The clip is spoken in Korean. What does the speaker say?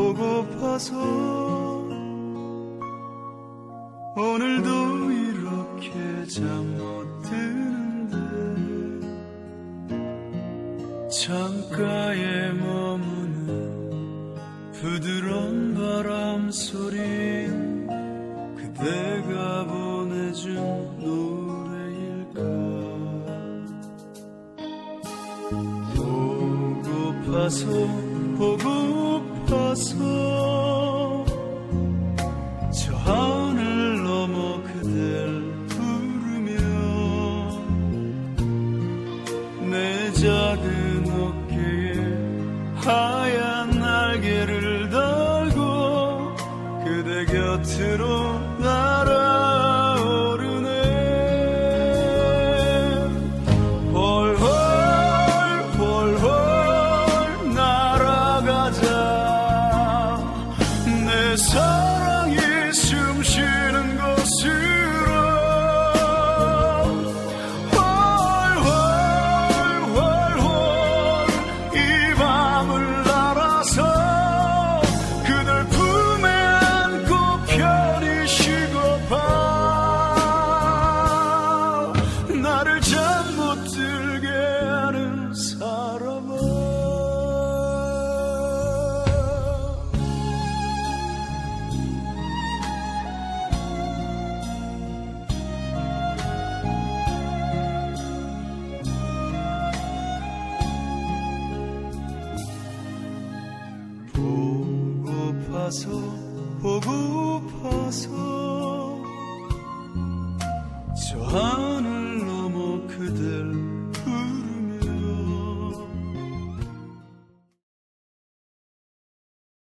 보고파서 오늘도 이렇게 잠 못 드는데 창가에 머무는 부드러운 바람 소린 그대가 보내준 노래일까? 보고파서 보고 파서 저 하늘 넘어 그댈 부르며 내 작은 어깨에 하얀 날개를 달고 그대 곁으로 날 내 만나서 보고퍼서 저